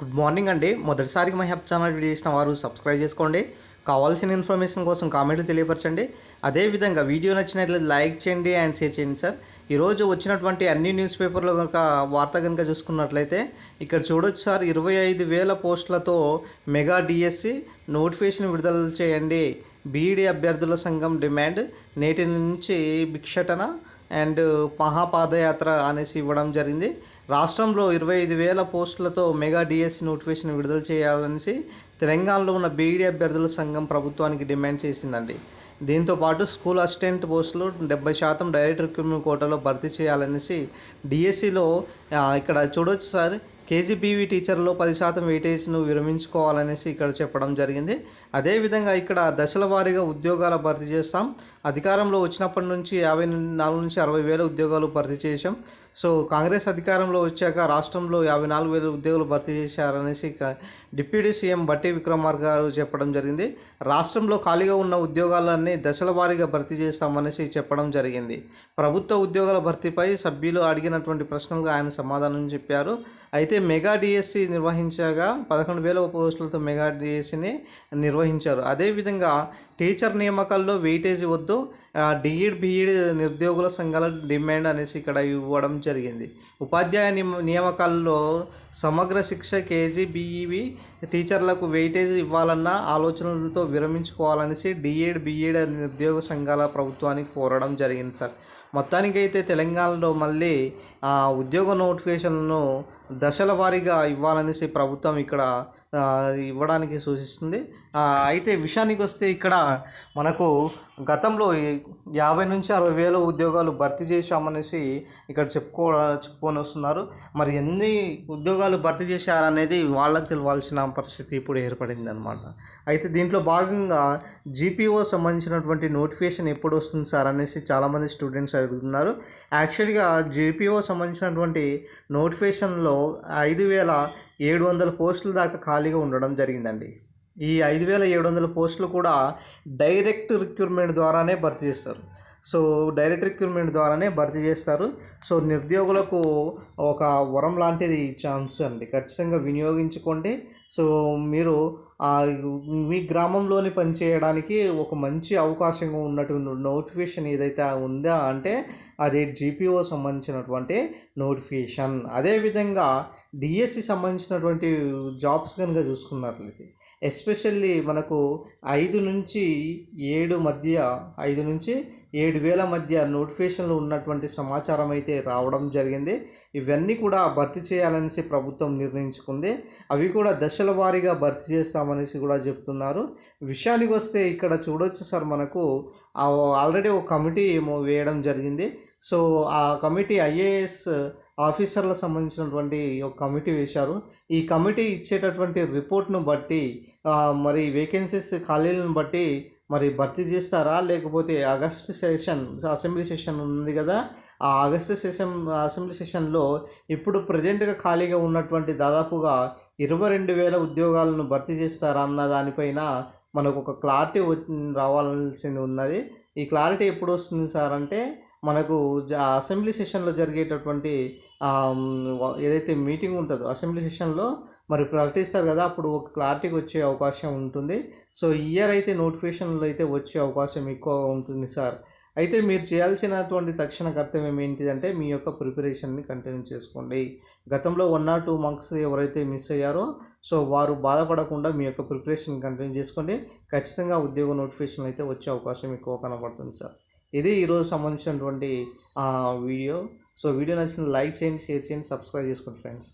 Good morning అండి. మొదటిసారికి మా help channel video చేసిన వారు సబ్స్క్రైబ్ చేసుకోండి. కావాల్సిన ఇన్ఫర్మేషన్ కోసం కామెంట్లు తెలియపరచండి. అదేవిధంగా వీడియో నచ్చినట్లయితే లైక్ చేయండి అండ్ షేర్ చేయండి సార్. ఈరోజు వచ్చినటువంటి అన్ని న్యూస్ పేపర్లో కనుక వార్త కనుక చూసుకున్నట్లయితే ఇక్కడ చూడొచ్చు సార్ ఇరవై ఐదు వేల పోస్టులతో మెగా డిఎస్సి నోటిఫికేషన్ విడుదల చేయండి. బీఈడి అభ్యర్థుల సంఘం డిమాండ్ నేటి నుంచి భిక్షటన అండ్ మహాపాదయాత్ర అనేసి ఇవ్వడం జరిగింది. రాష్ట్రంలో ఇరవై ఐదు వేల పోస్టులతో మెగా డిఎస్సి నోటిఫికేషన్ విడుదల చేయాలనేసి తెలంగాణలో ఉన్న బీఈడి అభ్యర్థుల సంఘం ప్రభుత్వానికి డిమాండ్ చేసిందండి. దీంతో పాటు స్కూల్ అసిస్టెంట్ పోస్టులు డెబ్బై శాతం డైరెక్ట్ రిక్రూట్మెంట్ కోటాలో భర్తీ చేయాలనేసి డిఎస్సిలో ఇక్కడ చూడొచ్చు సార్ కేజీబీవీ టీచర్లో పది శాతం వెయిటేజ్ను విరమించుకోవాలనేసి ఇక్కడ చెప్పడం జరిగింది. అదేవిధంగా ఇక్కడ దశల వారీగా ఉద్యోగాల భర్తీ చేస్తాం. అధికారంలో వచ్చినప్పటి నుంచి యాభై నాలుగు నుంచి అరవై వేల ఉద్యోగాలు భర్తీ చేశాం. సో కాంగ్రెస్ అధికారంలో వచ్చాక రాష్ట్రంలో యాభై నాలుగు వేల ఉద్యోగాలు భర్తీ చేశారనేసి డిప్యూటీ సీఎం బట్టి విక్రమార్ గారు చెప్పడం జరిగింది. రాష్ట్రంలో ఖాళీగా ఉన్న ఉద్యోగాలన్నీ దశల వారీగా భర్తీ చేస్తామనేసి చెప్పడం జరిగింది. ప్రభుత్వ ఉద్యోగాల భర్తీపై సభ్యులు అడిగినటువంటి ప్రశ్నలకు ఆయన సమాధానం చెప్పారు. అయితే మెగా డిఎస్సి నిర్వహించగా పదకొండు వేల పోస్టులతో మెగా డిఎస్సిని నిర్వహించారు. అదేవిధంగా టీచర్ నియామకాల్లో వెయిటేజ్ వద్దు డిఈడ్ బిఈడ్ నిరుద్యోగుల సంఘాల డిమాండ్ అనేసి ఇక్కడ ఇవ్వడం జరిగింది. ఉపాధ్యాయ నియామకాల్లో సమగ్ర శిక్ష కేజీ బీఈవి టీచర్లకు వెయిటేజ్ ఇవ్వాలన్న ఆలోచనలతో విరమించుకోవాలనేసి డిఈడ్ బిఈడ్ నిరుద్యోగ సంఘాల ప్రభుత్వానికి కోరడం జరిగింది సార్. మొత్తానికైతే తెలంగాణలో మళ్ళీ ఉద్యోగ నోటిఫికేషన్లను దశల వారీగా ఇవ్వాలనేసి ప్రభుత్వం ఇక్కడ ఇవ్వడానికి సూచిస్తుంది. అయితే విషయానికి వస్తే ఇక్కడ మనకు గతంలో యాభై నుంచి అరవై వేల ఉద్యోగాలు భర్తీ చేశామనేసి ఇక్కడ చెప్పుకో చెప్పుకొని వస్తున్నారు మరి ఎన్ని ఉద్యోగాలు భర్తీ చేశారనేది వాళ్ళకి తెలియాల్సిన పరిస్థితి ఇప్పుడు ఏర్పడింది అనమాట అయితే దీంట్లో భాగంగా జీపీఓ సంబంధించినటువంటి నోటిఫికేషన్ ఎప్పుడు వస్తుంది సార్ అనేసి చాలామంది స్టూడెంట్స్ జరుగుతున్నారు యాక్చువల్గా జేపీఓ సంబంధించినటువంటి నోటిఫికేషన్లో ఐదు వేల ఏడు వందల పోస్టుల దాకా ఖాళీగా ఉండడం జరిగిందండి. ఈ ఐదు వేల ఏడు వందల పోస్టులు కూడా డైరెక్ట్ రిక్రూట్మెంట్ ద్వారానే భర్తీ చేస్తారు. సో డైరెక్ట్ రిక్రూట్మెంట్ ద్వారానే భర్తీ చేస్తారు. సో నిరుద్యోగులకు ఒక వరం లాంటిది ఛాన్స్ అండి. ఖచ్చితంగా వినియోగించుకోండి సో మీరు మీ గ్రామంలోని పనిచేయడానికి ఒక మంచి అవకాశంగా ఉన్నటువంటి నోటిఫికేషన్ ఏదైతే ఉందా అంటే అది జీపీఓ సంబంధించినటువంటి నోటిఫికేషన్. అదేవిధంగా డిఎస్సి సంబంధించినటువంటి జాబ్స్ కనుక చూసుకున్నట్లయితే ఎస్పెషల్లీ మనకు ఐదు నుంచి ఏడు మధ్య ఐదు నుంచి ఏడు వేల మధ్య నోటిఫికేషన్లు ఉన్నటువంటి సమాచారం అయితే రావడం జరిగింది. ఇవన్నీ కూడా భర్తీ చేయాలనేసి ప్రభుత్వం నిర్ణయించుకుంది. అవి కూడా దశల వారీగా భర్తీ చేస్తామనేసి కూడా చెప్తున్నారు. విషయానికి వస్తే ఇక్కడ చూడొచ్చు సార్ మనకు ఆల్రెడీ ఒక కమిటీ ఏమో వేయడం జరిగింది. సో ఆ కమిటీ ఐఏఎస్ ఆఫీసర్లకు సంబంధించినటువంటి ఒక కమిటీ వేశారు. ఈ కమిటీ ఇచ్చేటటువంటి రిపోర్ట్ను బట్టి మరి వేకెన్సీస్ ఖాళీలను బట్టి మరి భర్తీ చేస్తారా? లేకపోతే ఆగస్ట్ సెషన్ అసెంబ్లీ సెషన్ ఉంది కదా ఆ ఆగస్టు సెషన్ అసెంబ్లీ సెషన్లో ఇప్పుడు ప్రజెంట్గా ఖాళీగా ఉన్నటువంటి దాదాపుగా ఇరవై రెండు వేల ఉద్యోగాలను భర్తీ చేస్తారా అన్న దానిపైన మనకు ఒక క్లారిటీ రావాల్సింది ఉన్నది. ఈ క్లారిటీ ఎప్పుడు వస్తుంది సార్ అంటే మనకు అసెంబ్లీ సెషన్లో జరిగేటటువంటి ఏదైతే మీటింగ్ ఉంటుందో అసెంబ్లీ సెషన్లో మరి ప్రకటిస్తారు కదా అప్పుడు ఒక క్లారిటీకి వచ్చే అవకాశం ఉంటుంది. సో ఇయర్ అయితే నోటిఫికేషన్లో అయితే వచ్చే అవకాశం ఎక్కువ ఉంటుంది సార్. అయితే మీరు చేయాల్సినటువంటి తక్షణ కర్తవ్యం ఏంటిదంటే మీ యొక్క ప్రిపరేషన్ని కంటిన్యూ చేసుకోండి. గతంలో వన్ ఆర్ టూ మార్క్స్ ఎవరైతే మిస్ అయ్యారో సో వారు బాధపడకుండా మీ యొక్క ప్రిపరేషన్ కంటిన్యూ చేసుకోండి. ఖచ్చితంగా ఉద్యోగ నోటిఫికేషన్ అయితే వచ్చే అవకాశం ఎక్కువ కనబడుతుంది సార్. ఇది ఈరోజు సంబంధించినటువంటి వీడియో. సో వీడియో నచ్చిన లైక్ చేయండి షేర్ చేయండి సబ్స్క్రైబ్ చేసుకోండి ఫ్రెండ్స్.